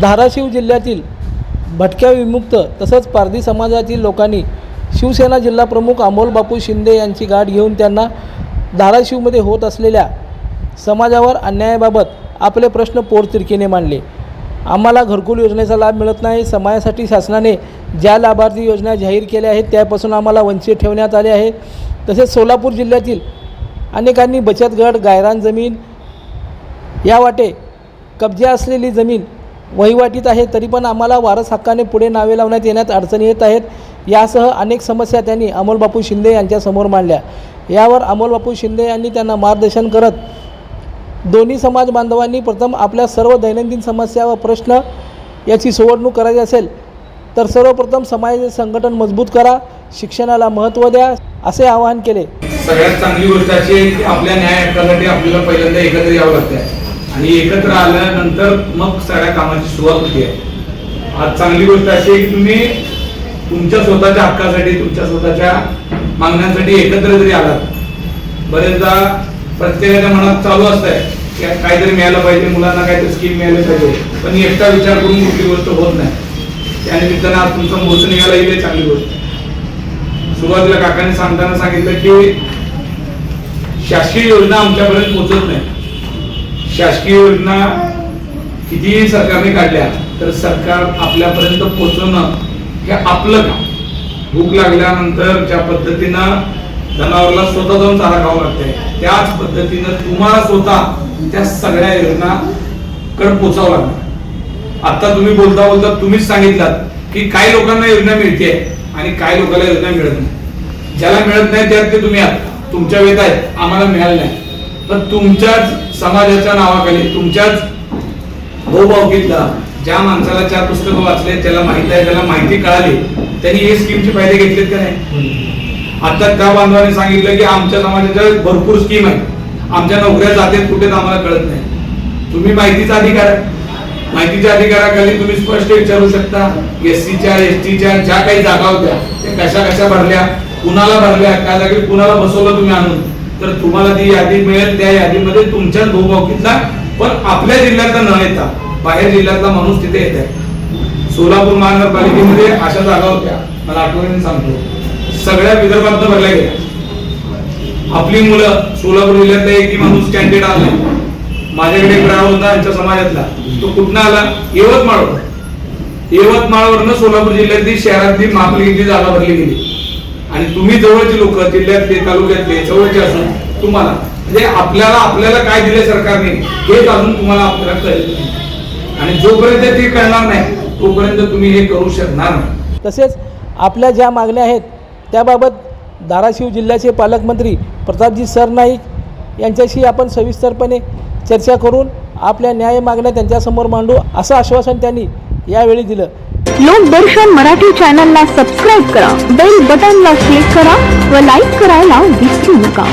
धाराशिव जिल्ह्यातील भटक्या विमुक्त तसंच पारधी समाजातील लोकांनी शिवसेना जिल्हाप्रमुख अमोल बापू शिंदे यांची गाठ घेऊन त्यांना धाराशिवमध्ये होत असलेल्या समाजावर अन्यायाबाबत आपले प्रश्न पोरतिरकीने मांडले. आम्हाला घरकुल योजनेचा लाभ मिळत नाही. समाजासाठी शासनाने ज्या लाभार्थी योजना जाहीर केल्या आहेत त्यापासून आम्हाला वंचित ठेवण्यात आले आहे. तसेच सोलापूर जिल्ह्यातील अनेकांनी बचत गट गायरान जमीन या वाटे कब्जा असलेली जमीन वहिवाटीत आहे तरी पण आम्हाला वारस हक्काने पुढे नावे लावण्यात येण्यात अडचणी येत आहेत. यासह अनेक समस्या त्यांनी अमोलबापू शिंदे यांच्यासमोर मांडल्या. यावर अमोलबापू शिंदे यांनी त्यांना मार्गदर्शन करत दोन्ही समाज बांधवांनी प्रथम आपल्या सर्व दैनंदिन समस्या व प्रश्न याची सोडवणूक करायची असेल तर सर्वप्रथम समाजाचे संघटन मजबूत करा शिक्षणाला महत्त्व द्या असे आवाहन केले. सगळ्यात चांगली गोष्ट अशी आहे की आपल्या न्याय हक्कासाठी आपल्याला पहिल्यांदा एकत्र यावं लागतंय. आणि एकत्र आल्यानंतर मग सगळ्या कामाची सुरुवात होते. आज चांगली गोष्ट अशी आहे की तुम्ही तुमच्या स्वतःच्या हक्कासाठी तुमच्या स्वतःच्या मागण्यांसाठी एकत्र जरी आलात बरेचदा प्रत्येकाच्या मनात चालू असतंय की काहीतरी मिळालं पाहिजे मुलांना काहीतरी स्कीम मिळाली पाहिजे. पण एकटा विचार करून कुठली गोष्ट होत नाही. त्यानिमित्तानं आज तुमचं मोर्च निघाला येईल चांगली गोष्ट. सुरुवातीला काकांनी सांगताना सांगितलं की शासकीय योजना आमच्यापर्यंत पोहोचत नाही. शासकीय योजना कितीही सरकारने काढल्या तर सरकार आपल्यापर्यंत पोहोचवणं हे आपलं काम. भूक लागल्यानंतर ज्या पद्धतीनं जनावरला स्वतः जाऊन चारा खावं लागतंय. त्याच पद्धतीनं तुम्हाला स्वतः त्या सगळ्या योजना कडे पोचावं लागणार. आता तुम्ही बोलता बोलता तुम्हीच सांगितलात की काही लोकांना योजना मिळते आणि काही लोकांना योजना मिळत नाही. ज्याला मिळत नाही त्यात ते तुम्ही आहात. तुमच्या वेत आहेत आम्हाला मिळालं नाही. पण तुमच्याच समाजाच्या नावाखाली तुमच्याच भाऊभावकीतला ज्या माणसाला चार पुस्तकं वाचले त्याला माहिती आहे त्याला माहिती कळाली त्यांनी हे स्कीमचे फायदे घेतलेत का नाही? आता त्या बांधवाने सांगितलं की आमच्या समाजाच्या भरपूर स्कीम आहेत. आमच्या नोकऱ्या जाते कुठे आम्हाला कळत नाही. तुम्ही माहितीचा अधिकार आहे. माहितीच्या अधिकाराखाली तुम्ही स्पष्ट विचारू शकता. एस सीच्या एस टीच्या ज्या काही जागा होत्या त्या कशा कशा भरल्या कुणाला भरल्या त्या जागी कुणाला बसवलं तुम्ही आणून. तर तुम्हाला ती यादी मिळेल त्या यादीमध्ये तुमच्याच भूभावकीतला पण आपल्या जिल्ह्यातला न येता बाहेर जिल्ह्यातला माणूस तिथे येत आहे. सोलापूर महानगरपालिकेमध्ये अशा जागा होत्या. मला आठवणीने सांगतो. सगळ्या विदर्भात भरल्या गेल्या. आपली मुलं सोलापूर जिल्ह्यातला एकही माणूस कॅन्डिडेट आला. माझ्याकडे एक राव होता यांच्या समाजातला. तो कुठनं आला? यवतमाळ यवतमाळवरनं सोलापूर जिल्ह्यातली शहरातली महापालिकेची जागा भरली गेली. आणि तुम्ही जवळची लोक जिल्ह्यातले तालुक्यातले जवळचे असून तुम्हाला म्हणजे आपल्याला आपल्याला काय दिले सरकारने हेच अजून तुम्हाला आपल्याला कळेल. नाही. आणि जोपर्यंत ते कळणार नाही तोपर्यंत तुम्ही हे करू शकणार नाही. तसेच आपल्या ज्या मागण्या आहेत त्याबाबत धाराशिव जिल्ह्याचे पालकमंत्री प्रतापजी सरनाईक यांच्याशी आपण सविस्तरपणे चर्चा करून आपल्या न्याय मागण्या त्यांच्यासमोर मांडू असं आश्वासन त्यांनी यावेळी दिलं. लोकदर्शन मराठी चॅनलला सबस्क्राईब करा बेल बटनला क्लिक करा व लाईक करायला विसरू नका.